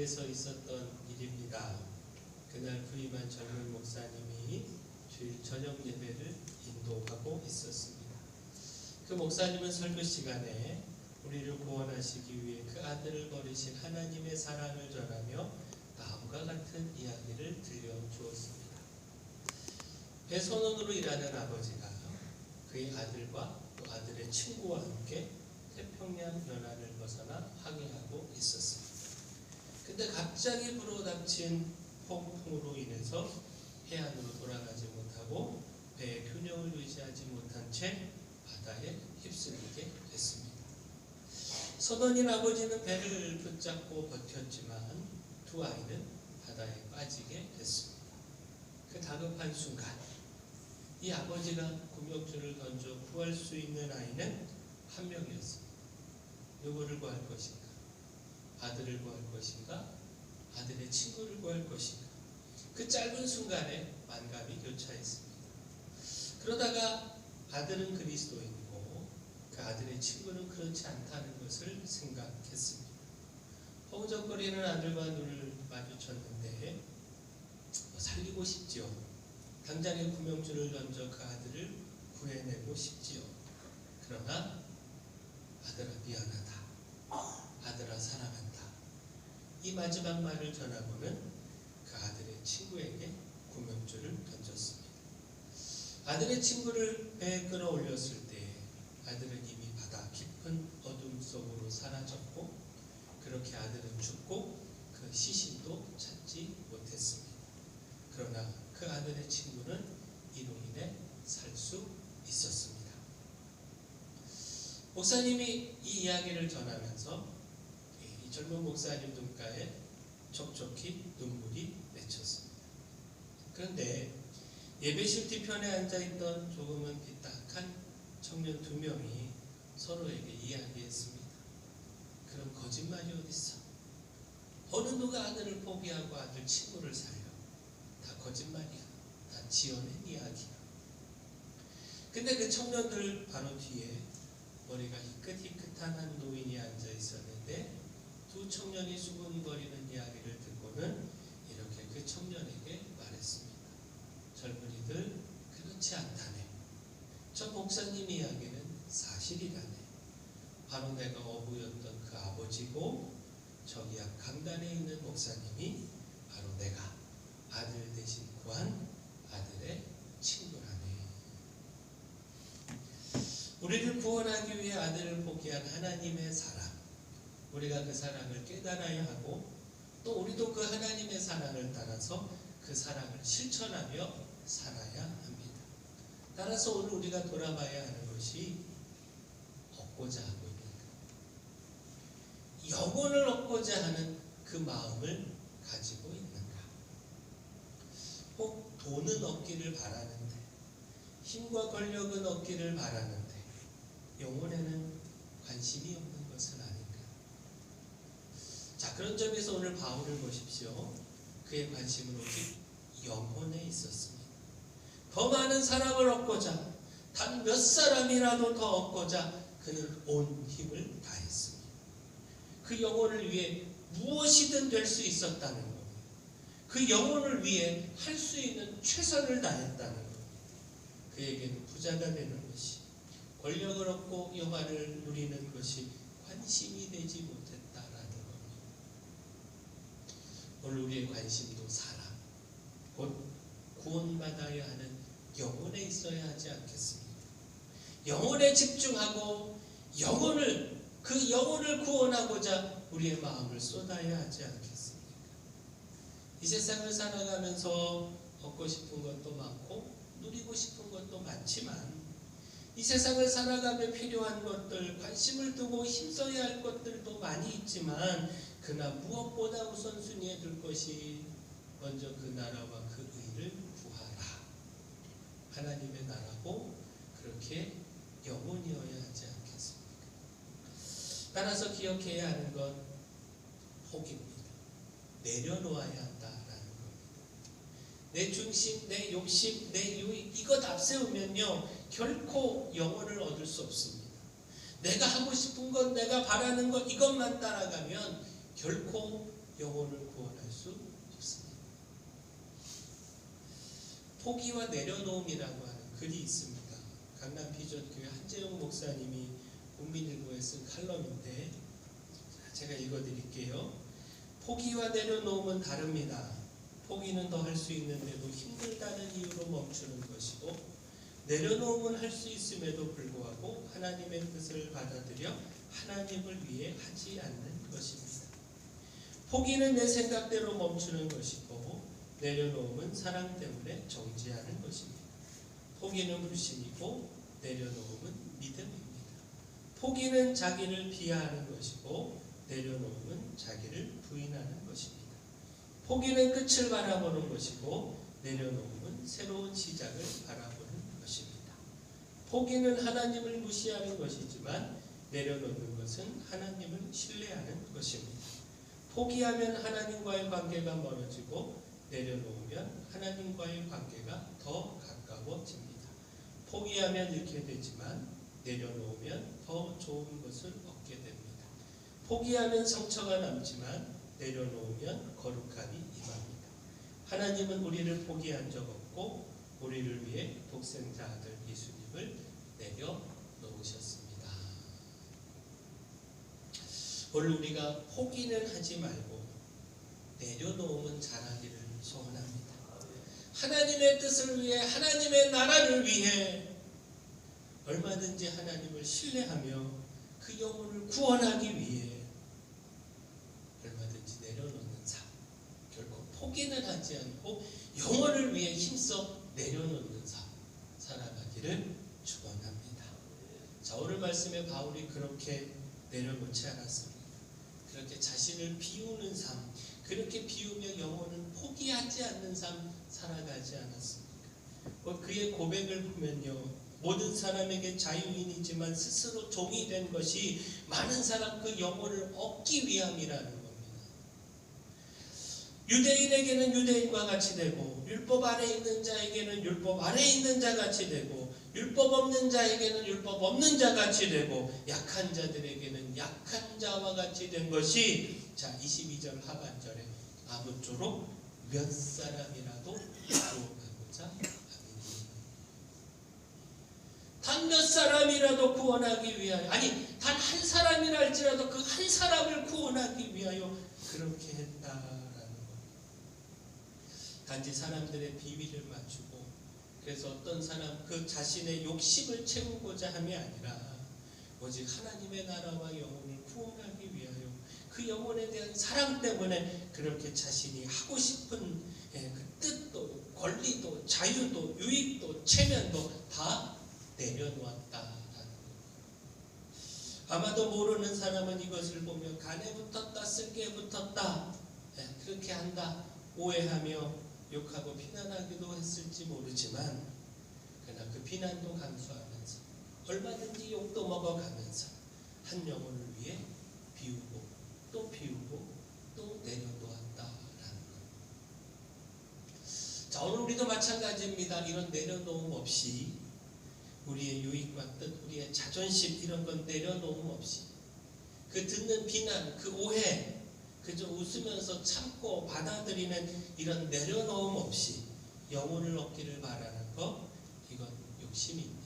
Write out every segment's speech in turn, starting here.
교회에서 있었던 일입니다. 그날 부임한 젊은 목사님이 주일 저녁 예배를 인도하고 있었습니다. 그 목사님은 설교 시간에 우리를 구원하시기 위해 그 아들을 버리신 하나님의 사랑을 전하며 다음과 같은 이야기를 들려주었습니다. 배선원으로 일하는 아버지가 그의 아들과 또 아들의 친구와 함께 태평양 연안을 벗어나 항해하고 있었습니다. 근데 갑자기 불어닥친 폭풍으로 인해서 해안으로 돌아가지 못하고 배의 균형을 유지하지 못한 채 바다에 휩쓸리게 됐습니다. 선원인 아버지는 배를 붙잡고 버텼지만 두 아이는 바다에 빠지게 됐습니다. 그 다급한 순간 이 아버지가 구명줄을 던져 구할 수 있는 아이는 한 명이었습니다. 누구를 구할 것인가? 아들을 구할 것인가? 아들의 친구를 구할 것인가? 그 짧은 순간에 만감이 교차했습니다. 그러다가 아들은 그리스도인이고 그 아들의 친구는 그렇지 않다는 것을 생각했습니다. 허우적거리는 아들과 눈을 마주쳤는데 뭐 살리고 싶지요. 당장에 구명줄을 던져 그 아들을 구해내고 싶지요. 그러나 아들아 미안하다. 아들아 사랑한다. 이 마지막 말을 전하고는 그 아들의 친구에게 구명줄을 던졌습니다. 아들의 친구를 배에 끌어올렸을 때 아들은 이미 바다 깊은 어둠 속으로 사라졌고 그렇게 아들은 죽고 그 시신도 찾지 못했습니다. 그러나 그 아들의 친구는 이로 인해 살 수 있었습니다. 목사님이 이 이야기를 전하면서 이 젊은 목사님 눈가에 촉촉히 눈물이 맺혔습니다. 그런데 예배실 뒤편에 앉아있던 조금은 삐딱한 청년 두 명이 서로에게 이야기했습니다. 그럼 거짓말이 어딨어? 어느 누가 아들을 포기하고 아들 친구를 살려? 다 거짓말이야. 다 지어낸 이야기야. 근데 그 청년들 바로 뒤에 머리가 희끗희끗한 한 노인이 앉아 있었는데 두 청년이 수군거리는 이야기를 듣고는 이렇게 그 청년에게 말했습니다. 젊은이들 그렇지 않다네. 저 목사님 이야기는 사실이라네. 바로 내가 어부였던 그 아버지고 저기 앞 강단에 있는 목사님이 바로 내가 아들 대신 구한 아들의 친구라네. 우리를 구원하기 위해 아들을 포기한 하나님의 사랑. 우리가 그 사랑을 깨달아야 하고 또 우리도 그 하나님의 사랑을 따라서 그 사랑을 실천하며 살아야 합니다. 따라서 오늘 우리가 돌아봐야 하는 것이 얻고자 하고 있는가? 영혼을 얻고자 하는 그 마음을 가지고 있는가? 혹 돈은 얻기를 바라는데, 힘과 권력은 얻기를 바라는데, 영혼에는 관심이 없는? 자, 그런 점에서 오늘 바울을 보십시오. 그의 관심은 오직 영혼에 있었습니다. 더 많은 사람을 얻고자, 단 몇 사람이라도 더 얻고자 그는 온 힘을 다했습니다. 그 영혼을 위해 무엇이든 될 수 있었다는 겁니다. 그 영혼을 위해 할 수 있는 최선을 다했다는 겁니다. 그에게는 부자가 되는 것이, 권력을 얻고 영화를 누리는 것이 관심이 되지 못했다라는 겁니다. 우리의 관심도 사람, 곧 구원받아야 하는 영혼에 있어야 하지 않겠습니까? 영혼에 집중하고 영혼을 그 영혼을 구원하고자 우리의 마음을 쏟아야 하지 않겠습니까? 이 세상을 살아가면서 얻고 싶은 것도 많고 누리고 싶은 것도 많지만 이 세상을 살아가며 필요한 것들, 관심을 두고 힘써야 할 것들도 많이 있지만 그러나 무엇보다 우선순위에 둘 것이 먼저 그 나라와 그 의를 구하라. 하나님의 나라고 그렇게 영혼이어야 하지 않겠습니까? 따라서 기억해야 하는 건 복입니다. 내려놓아야 겁니다. 내 중심, 내 욕심, 내 유익 이것 앞세우면요 결코 영혼을 얻을 수 없습니다. 내가 하고 싶은 것, 내가 바라는 것 이것만 따라가면 결코 영혼을 구원할 수 없습니다. 포기와 내려놓음이라고 하는 글이 있습니다. 강남 비전교회 한재용 목사님이 국민일보에 쓴 칼럼인데 제가 읽어드릴게요. 포기와 내려놓음은 다릅니다. 포기는 더 할 수 있는데도 힘들다는 이유로 멈추는 것이고 내려놓음은 할 수 있음에도 불구하고 하나님의 뜻을 받아들여 하나님을 위해 하지 않는 것입니다. 포기는 내 생각대로 멈추는 것이고 내려놓음은 사랑 때문에 정지하는 것입니다. 포기는 불신이고 내려놓음은 믿음입니다. 포기는 자기를 비하하는 것이고 내려놓음은 자기를 부인하는 것입니다. 포기는 끝을 바라보는 것이고 내려놓음은 새로운 시작을 바라보는 것입니다. 포기는 하나님을 무시하는 것이지만 내려놓는 것은 하나님을 신뢰하는 것입니다. 포기하면 하나님과의 관계가 멀어지고 내려놓으면 하나님과의 관계가 더 가까워집니다. 포기하면 잃게 되지만 내려놓으면 더 좋은 것을 얻게 됩니다. 포기하면 상처가 남지만 내려놓으면 거룩함이 임합니다. 하나님은 우리를 포기한 적 없고 우리를 위해 독생자 아들 예수님을 내려놓으셨습니다. 오늘 우리가 포기는 하지 말고 내려놓으면 잘하기를 소원합니다. 하나님의 뜻을 위해 하나님의 나라를 위해 얼마든지 하나님을 신뢰하며 그 영혼을 구원하기 위해 얼마든지 내려놓는 삶 결코 포기는 하지 않고 영혼을 위해 힘써 내려놓는 삶 살아가기를 축원합니다. 자 오늘 말씀에 바울이 그렇게 내려놓지 않았습니다. 그렇게 자신을 비우는 삶, 그렇게 비우며 영혼을 포기하지 않는 삶 살아가지 않았습니까? 뭐 그의 고백을 보면요. 모든 사람에게 자유인이지만 스스로 종이 된 것이 많은 사람 그 영혼을 얻기 위함이라는. 유대인에게는 유대인과 같이 되고 율법 아래 있는 자에게는 율법 아래 있는 자 같이 되고 율법 없는 자에게는 율법 없는 자 같이 되고 약한 자들에게는 약한 자와 같이 된 것이 자 22절 하반절에 아무쪼록 몇 사람이라도 구원하고자 함이니 단몇 사람이라도 구원하기 위하여 아니 단 한 사람이라 할지라도 그 한 사람을 구원하기 위하여 그렇게 겁니다. 단지 사람들의 비위를 맞추고 그래서 어떤 사람 그 자신의 욕심을 채우고자 함이 아니라 오직 하나님의 나라와 영혼을 구원하기 위하여 그 영혼에 대한 사랑 때문에 그렇게 자신이 하고 싶은 예, 그 뜻도 권리도 자유도 유익도 체면도 다 내려놓았다라는 것. 아마도 모르는 사람은 이것을 보며 간에 붙었다 쓸개에 붙었다 예, 그렇게 한다 오해하며 욕하고 비난하기도 했을지 모르지만 그러나 그 비난도 감수하면서 얼마든지 욕도 먹어가면서 한 영혼을 위해 비우고 또 비우고 또 내려놓았다라는 것. 자 오늘 우리도 마찬가지입니다. 이런 내려놓음 없이 우리의 유익과 뜻, 우리의 자존심 이런 건 내려놓음 없이 그 듣는 비난, 그 오해 그저 웃으면서 참고 받아들이는 이런 내려놓음 없이 영혼을 얻기를 바라는 것 이건 욕심입니다.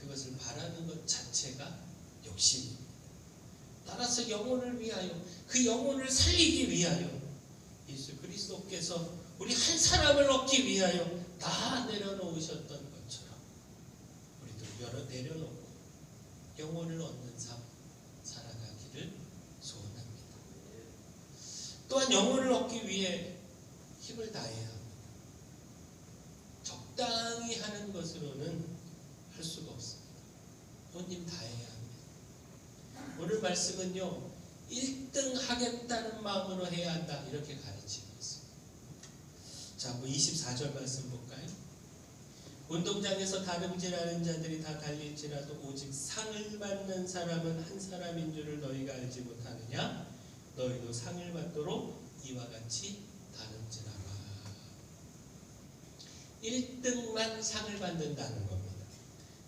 그것을 바라는 것 자체가 욕심입니다. 따라서 영혼을 위하여 그 영혼을 살리기 위하여 예수 그리스도께서 우리 한 사람을 얻기 위하여 다 내려놓으셨던 것처럼 우리도 여러 내려놓고 영혼을 얻는 삶 살아가기를 소원합니다. 또한 영혼을 얻기 위해 힘을 다해야 합니다. 적당히 하는 것으로는 할 수가 없습니다. 온힘 다해야 합니다. 오늘 말씀은요, 1등 하겠다는 마음으로 해야 한다. 이렇게 가르치고 있습니다. 자, 뭐 24절 말씀 볼까요? 운동장에서 다름질하는 자들이 다 달릴지라도 오직 상을 받는 사람은 한 사람인 줄을 너희가 알지 못하느냐? 너희도 상을 받도록 이와 같이 다름질하라. 1등만 상을 받는다는 겁니다.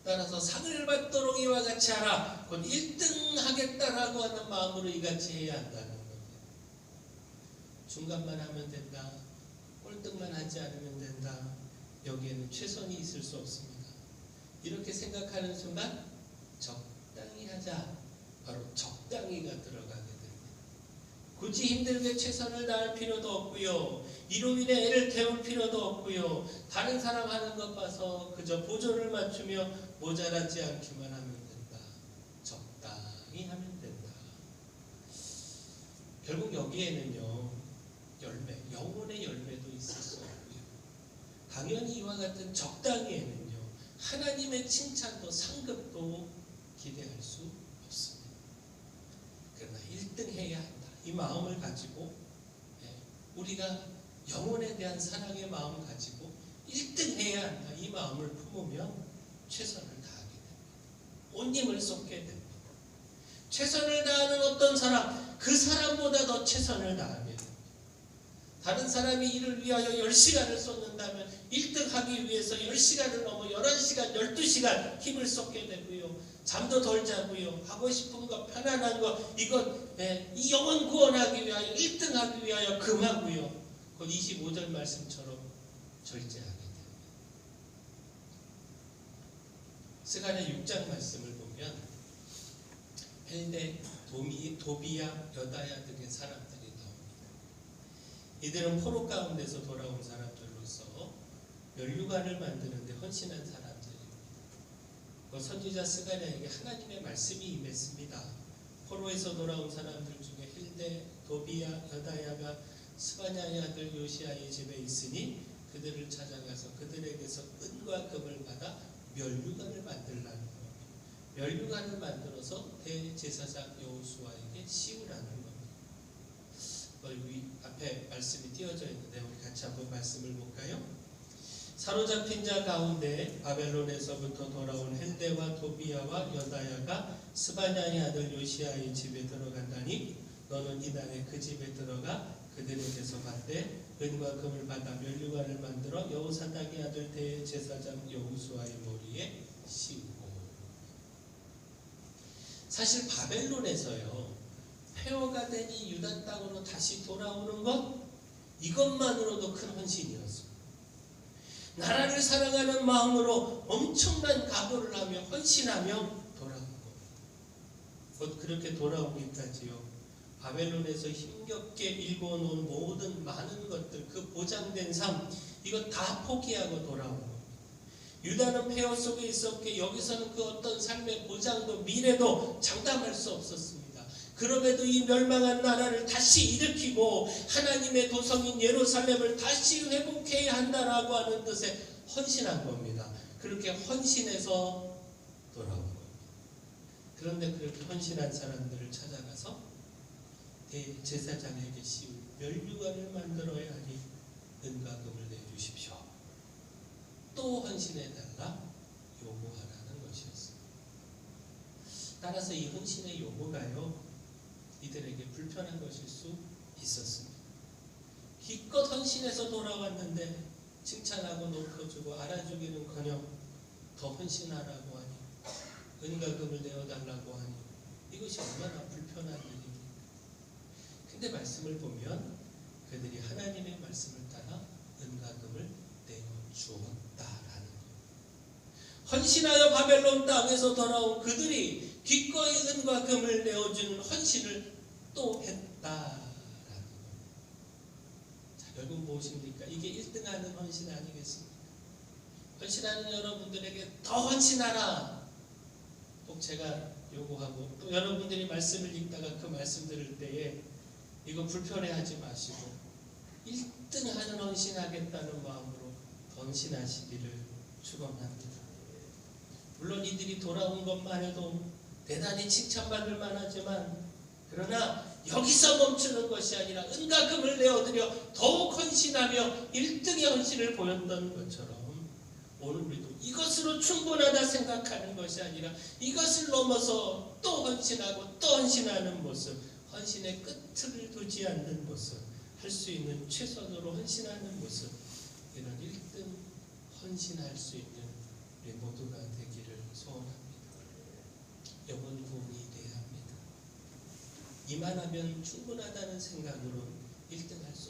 따라서 상을 받도록 이와 같이 하라. 곧 1등 하겠다라고 하는 마음으로 이같이 해야 한다는 겁니다. 중간만 하면 된다. 꼴등만 하지 않으면 된다. 여기에는 최선이 있을 수 없습니다. 이렇게 생각하는 순간 적당히 하자. 바로 적당히가 됩니다. 굳이 힘들게 최선을 다할 필요도 없고요. 이로 인해 애를 태울 필요도 없고요. 다른 사람 하는 것 봐서 그저 보조를 맞추며 모자라지 않기만 하면 된다. 적당히 하면 된다. 결국 여기에는요. 열매, 영혼의 열매도 있을 수 없고요. 당연히 이와 같은 적당히에는요. 하나님의 칭찬도 상급도 기대할 수 없습니다. 그러나 1등 해야 한다. 이 마음을 가지고 예, 우리가 영혼에 대한 사랑의 마음을 가지고 1등 해야 한다. 이 마음을 품으면 최선을 다하게 됩니다. 온 힘을 쏟게 됩니다. 최선을 다하는 어떤 사람, 그 사람보다 더 최선을 됩니 다. 다른 사람이 이를 위하여 10시간을 쏟는다면 1등 하기 위해서 10시간을 넘어 11시간, 12시간 힘을 쏟게 되고요. 잠도 덜 자고요. 하고 싶은 거, 편안한 거, 이것, 예, 이 영혼 구원하기 위하여 1등 하기 위하여 금하고요. 곧 25절 말씀처럼 절제하게 됩니다. 스가랴 6장 말씀을 보면 헬데, 도미, 도비야, 여다야 등의 나옵니다. 이들은 포로 가운데서 돌아온 사람들로서 멸류관을 만드는데 헌신한 사람들입니다. 그 선지자 스가랴에게 하나님의 말씀이 임했습니다. 포로에서 돌아온 사람들 중에 헬데, 도비야, 여다야가 스바냐의 아들 요시아의 집에 있으니 그들을 찾아가서 그들에게서 은과 금을 받아 멸류관을 만들라는 겁니다. 멸류관을 만들어서 대제사장 여호수아에게 씌우라는 여기 앞에 말씀이 띄어져 있는데 우리 같이 한번 말씀을 볼까요? 사로잡힌 자 가운데 바벨론에서부터 돌아온 헬데와 도비야와 여다야가 스바냐의 아들 요시아의 집에 들어간다니 너는 이날에 그 집에 들어가 그들에게서 받되 은과 금을 받아 멸류관을 만들어 여호사닥의 아들 대제사장 여호수아의 머리에 씌우고 사실 바벨론에서요 폐허가 되니 유다 땅으로 다시 돌아오는 것 이것만으로도 큰 헌신이었습니다. 나라를 사랑하는 마음으로 엄청난 각오를 하며 헌신하며 돌아온 것. 곧 그렇게 돌아오기까지요. 바벨론에서 힘겹게 일궈놓은 모든 많은 것들, 그 보장된 삶, 이거 다 포기하고 겁니다. 유다는 폐허 속에 있었기에 여기서는 그 어떤 삶의 보장도 미래도 장담할 수 없었습니다. 그럼에도 이 멸망한 나라를 다시 일으키고 하나님의 도성인 예루살렘을 다시 회복해야 한다라고 하는 뜻에 헌신한 겁니다. 그렇게 헌신해서 돌아온 겁니다. 그런데 그렇게 헌신한 사람들을 찾아가서 대제사장에게 씌운 멸류관을 만들어야 하니 은과 금을 내주십시오. 또 헌신해달라 요구하라는 것이었습니다. 따라서 이 헌신의 요구가요, 이들에게 불편한 것일 수 있었습니다. 기껏 헌신해서 돌아왔는데 칭찬하고 높여주고 알아주기는 커녕 더 헌신하라고 하니 은과 금을 내어달라고 하니 이것이 얼마나 불편한 일입니까? 근데 말씀을 보면 그들이 하나님의 말씀을 따라 은과 금을 내어 주었다라는 것. 헌신하여 바벨론 땅에서 돌아온 그들이 기꺼이 은과 금을 내어주는 헌신을 것. 자, 결국 무엇입니까? 이게 1등하는 헌신 아니겠습니까? 헌신하는 여러분들에게 더 헌신하라. 꼭 제가 요구하고 또 여러분들이 말씀을 읽다가 그 말씀 들을 때에 이거 불편해하지 마시고 1등 하는 헌신하겠다는 마음으로 헌신하시기를 축원합니다. 물론 이들이 돌아온 것만 해도 대단히 칭찬받을 만하지만 그러나 여기서 멈추는 것이 아니라 은과 금을 내어드려 더욱 헌신하며 1등의 헌신을 보였던 것처럼 오늘 우리도 이것으로 충분하다 생각하는 것이 아니라 이것을 넘어서 또 헌신하고 또 헌신하는 모습 헌신의 끝을 두지 않는 모습, 할 수 있는 최선으로 헌신하는 모습, 이런 1등 헌신할 수 있는 우리 모두가 되기를 소원합니다. 영원 구원이. 이만하면 충분하다는 생각으로 1등 할수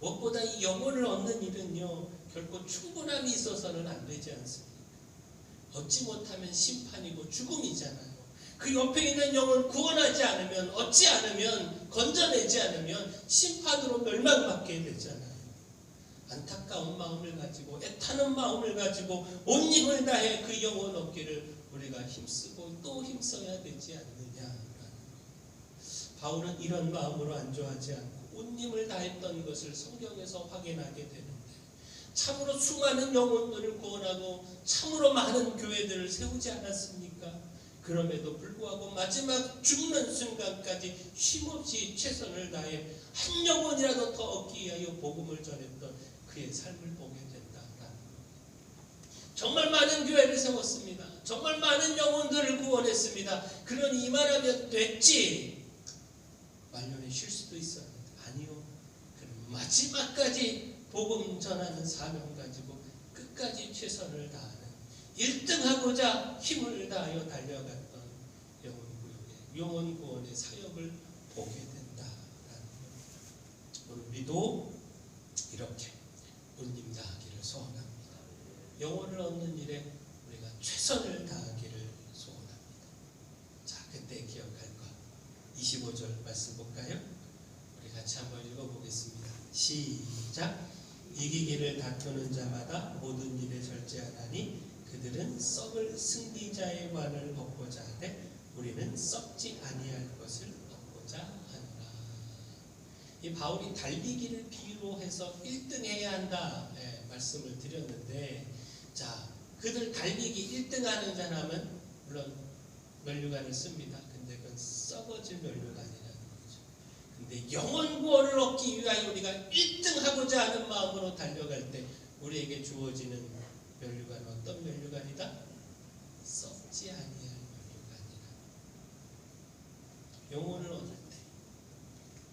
무엇보다 이 영혼을 얻는 일은요 결코 충분함이 있어서는 안 되지 않습니까? 얻지 못하면 심판이고 죽음이잖아요. 그 옆에 있는 영혼 구원하지 않으면 얻지 않으면 건져내지 않으면 심판으로 멸망받게 되잖아요. 안타까운 마음을 가지고 애타는 마음을 가지고 온 힘을 다해 그 영혼 얻기를 우리가 힘쓰고 또 힘써야 되지 않느냐라는 바울은 이런 마음으로 안주하지 않고 온 힘을 다했던 것을 성경에서 확인하게 되는데 참으로 수많은 영혼들을 구원하고 참으로 많은 교회들을 세우지 않았습니까? 그럼에도 불구하고 마지막 죽는 순간까지 쉼없이 최선을 다해 한 영혼이라도 더 얻기 위하여 복음을 전했던 그의 삶을 보게 된다라는 정말 많은 교회를 세웠습니다. 정말 많은 영혼들을 구원했습니다. 그러니 이만하면 됐지. 말년에 쉴 수도 있었는데 아니요. 마지막까지 복음 전하는 사명 가지고 끝까지 최선을 다하는 1등하고자 힘을 다하여 달려갔던 영혼 구역의 영혼 구원의 사역을 보게 된다라는 것. 오늘 우리도 이렇게 운님 다하기를 소원합니다. 영혼을 얻는 일에 우리가 최선을 다하기를 소원합니다. 자, 그때 기억할 것. 25절 말씀 볼까요? 우리 같이 한번 읽어보겠습니다. 시작. 이기기를 다투는 자마다 모든 일에 절제하나니 그들은 썩을 승리자의 관을 얻고자 하되 우리는 썩지 아니할 것을 얻고자 하노라. 이 바울이 달리기를 비유로 해서 1등 해야 한다 예, 말씀을 드렸는데 자 그들 달리기 1등 하는 사람은 물론 면류관을 씁니다. 근데 그건 썩어질 면류관이라는 거죠. 근데 영원 구원을 얻기 위하여 우리가 1등 하고자 하는 마음으로 달려갈 때 우리에게 주어지는 면류관은 어떤 면류관이다? 썩지 아니할 면류관이라. 영혼을 얻을 때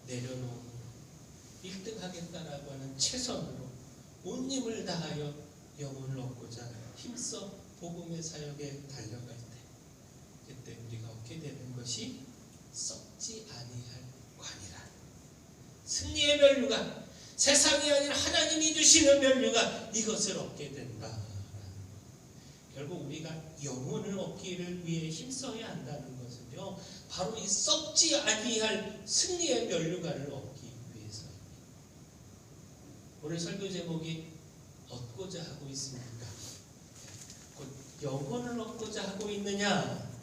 내려놓은 1등 하겠다라고 하는 최선으로 온 힘을 다하여 영혼을 얻고자 힘써 복음의 사역에 달려갈 때 그때 우리가 얻게 되는 것이 썩지 아니할 관이라 승리의 면류관 세상이 아닌 하나님이 주시는 면류관 이것을 얻게 된다 결국 우리가 영혼을 얻기를 위해 힘써야 한다는 것은요 바로 이 썩지 아니할 승리의 면류관을 얻기 위해서입니다 오늘 설교 제목이 얻고자 하고 있습니까? 곧 영혼을 얻고자 하고 있느냐?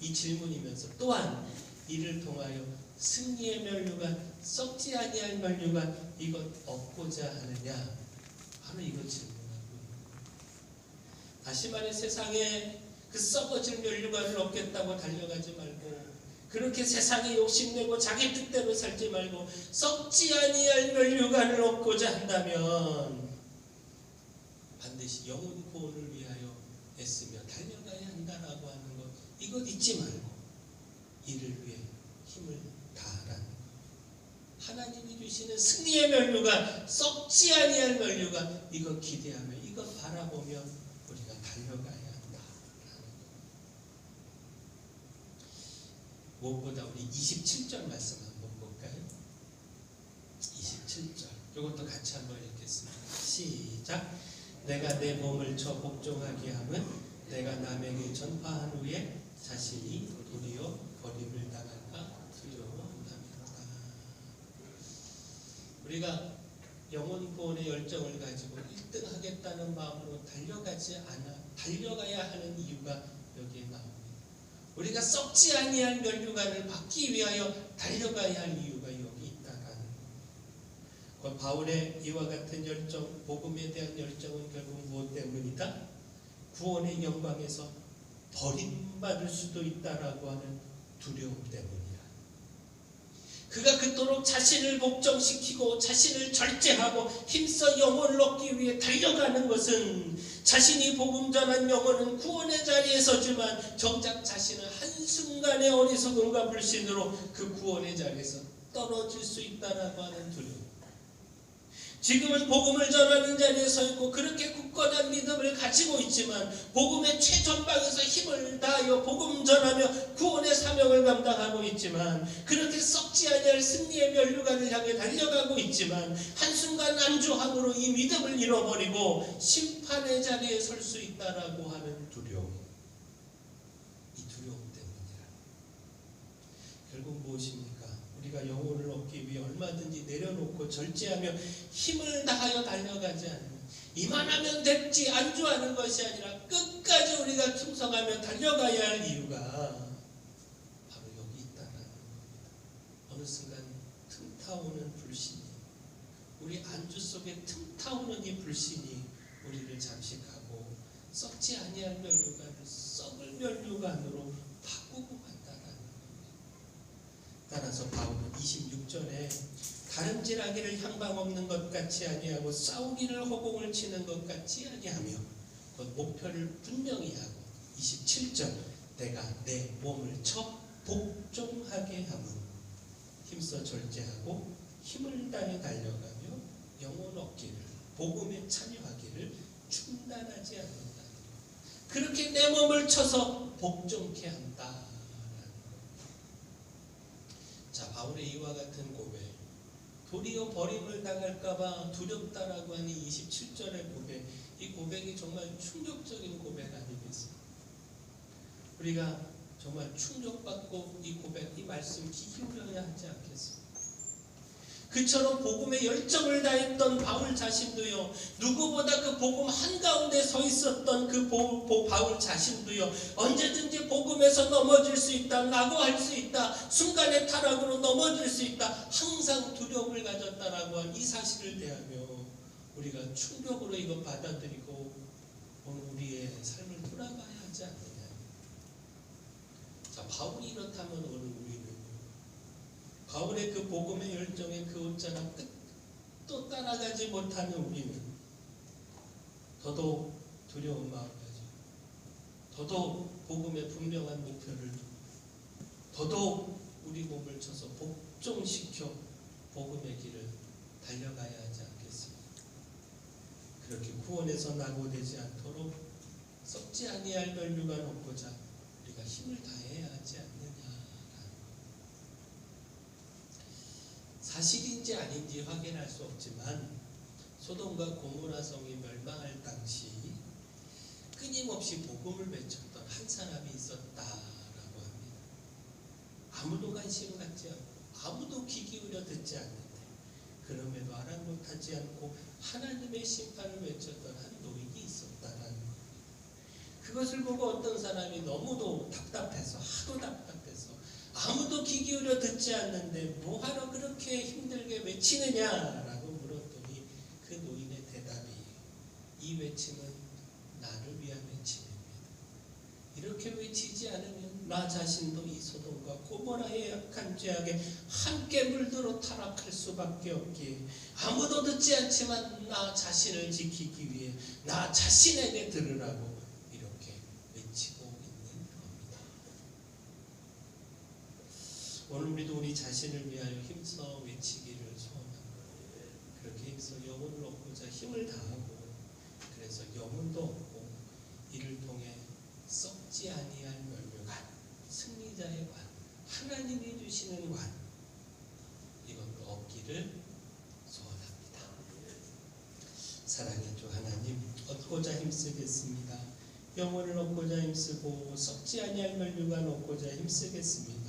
이 질문이면서 또한 이를 통하여 승리의 면류관, 썩지 아니할 면류관 이것 얻고자 하느냐? 바로 이것 질문하고. 다시 말해 세상에 그 썩어질 면류관을 얻겠다고 달려가지 말고 그렇게 세상에 욕심내고 자기 뜻대로 살지 말고 썩지 아니할 면류관을 얻고자 한다면 반드시 영혼 구원을 위하여 애쓰며 달려가야 한다라고 하는 것 이것 잊지 말고 이를 위해 힘을 다하라는 것 하나님이 주시는 승리의 면류관 썩지 아니할 면류관 이것 기대하며 이것 바라보며 우리가 달려가야 것 무엇보다 우리 27절 말씀 한번 볼까요? 27절. 이것도 같이 한번 읽겠습니다. 시작. 내가 내 몸을 쳐 복종하게 함은 내가 남에게 전파한 후에 자신이 도리어 버림을 당할까 두려워함이로다. 우리가 영혼 구원의 열정을 가지고 1등 하겠다는 마음으로 달려가지 않아 달려가야 하는 이유가 여기에 나옵니다. 우리가 썩지 아니할 면류관을 받기 위하여 달려가야 할 이유가 여기 있다라는 것. 바울의 이와 같은 열정, 복음에 대한 열정은 결국 무엇 때문이다? 구원의 영광에서 버림받을 수도 있다라고 하는 두려움 때문이야. 그가 그토록 자신을 복종시키고 자신을 절제하고 힘써 영혼을 얻기 위해 달려가는 것은 자신이 복음 전한 영혼은 구원의 자리에 서지만 정작 자신은 한순간의 어리석음과 불신으로 그 구원의 자리에서 떨어질 수 있다라고 하는 두려움. 지금은 복음을 전하는 자리에 서 있고 그렇게 굳건한 믿음을 가지고 있지만 복음의 최전방에서 힘을 다하여 복음 전하며 구원의 사명을 감당하고 있지만 그렇게 썩지 아니할 승리의 면류관을 향해 달려가고 있지만 한순간 안주함으로 이 믿음을 잃어버리고 심판의 자리에 설 수 있다라고 하는 두려움 이 두려움 때문이라 결국 무엇입니까? 우리가 영혼을 얻기 위해 얼마든지 내려놓고 절제하며 힘을 다하여 달려가지 않으면 이만하면 됐지 안주하는 것이 아니라 끝까지 우리가 충성하며 달려가야 할 이유가 바로 여기 있다라는 겁니다. 어느 순간 틈타오는 불신이 우리 안주 속에 틈타오는 이 불신이 우리를 잠식하고 썩지 아니할 면류관을 썩을 면류관으로 바꾸고 간다라는 겁니다. 따라서 바울은 26절에 다름질하기를 향방 없는 것 같이 아니하고 싸우기를 허공을 치는 것 같이 아니하며 곧 목표를 분명히 하고 27절 내가 내 몸을 쳐 복종하게 함은 힘써 절제하고 힘을 다해 달려가며 영혼 얻기를 복음에 참여하기를 중단하지 않는다. 그렇게 내 몸을 쳐서 복종케 한다. 자, 바울의 이와 같은 고백. 도리어 버림을 당할까봐 두렵다라고 하는 27절의 고백. 이 고백이 정말 충격적인 고백 아니겠습니까? 우리가 정말 충격받고 이 고백, 이 말씀 귀 기울여야 하지 않겠습니까? 그처럼 복음에 열정을 다했던 바울 자신도요, 누구보다 그 복음 한가운데 서 있었던 그 보, 보, 바울 자신도요, 언제든지 복음에서 넘어질 수 있다, 낙오할 수 있다, 순간의 타락으로 넘어질 수 있다, 항상 두려움을 가졌다라고 한 이 사실을 대하며 우리가 충격으로 이거 받아들이고 오늘 우리의 삶을 돌아봐야 하지 않느냐. 자, 바울이 이렇다면 오늘 바울의 그 복음의 열정에 그 옷자락 끝도 따라가지 못하는 우리는 더더욱 두려운 마음 가지고 더더욱 복음의 분명한 목표를 더더욱 우리 몸을 쳐서 복종시켜 복음의 길을 달려가야 하지 않겠습니까? 그렇게 구원에서 낙오되지 않도록 썩지 아니할 면류관 얻고자 우리가 힘을 다해야 하지 않느냐라는 사실인지 아닌지 확인할 수 없지만 소돔과 고모라 성이 멸망할 당시 끊임없이 복음을 외쳤던 한 사람이 있었다라고 합니다. 아무도 관심 갖지 않고 아무도 귀 기울여 듣지 않는데 그럼에도 아랑곳하지 않고 하나님의 심판을 외쳤던 한 노인이 있었다라는 겁니다. 그것을 보고 어떤 사람이 너무도 답답해서 하도 답답해서 아무도 귀 기울여 듣지 않는데 뭐하러 그렇게 힘들게 외치느냐라고 물었더니 그 노인의 대답이 이 외침은 나를 위한 외침입니다. 이렇게 외치지 않으면 나 자신도 이 소돔과 고모라의 약한 죄악에 함께 물들어 타락할 수밖에 없기에 아무도 듣지 않지만 나 자신을 지키기 위해 나 자신에게 들으라고 이렇게 외치고 있는 겁니다. 오늘 우리도 우리 자신을 위하여 힘써 외치기를 소원합니다. 그렇게 힘써 영혼을 얻고자 힘을 다하고 그래서 영혼도 얻고 이를 통해 썩지 아니할 멸류관 승리자의 관 하나님이 주시는 관 이것을 얻기를 소원합니다. 사랑의 주 하나님 얻고자 힘쓰겠습니다. 영혼을 얻고자 힘쓰고 썩지 아니할 멸류관 얻고자 힘쓰겠습니다.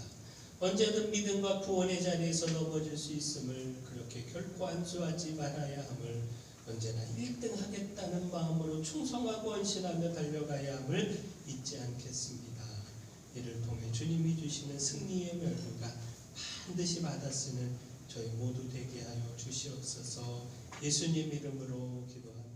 언제든 믿음과 구원의 자리에서 넘어질 수 있음을 그렇게 결코 안수하지 말아야 함을 언제나 1등 하겠다는 마음으로 충성하고 헌신하며 달려가야 함을 잊지 않겠습니다. 이를 통해 주님이 주시는 승리의 멸류가 반드시 받았으는 저희 모두 되게 하여 주시옵소서 예수님 이름으로 기도합니다.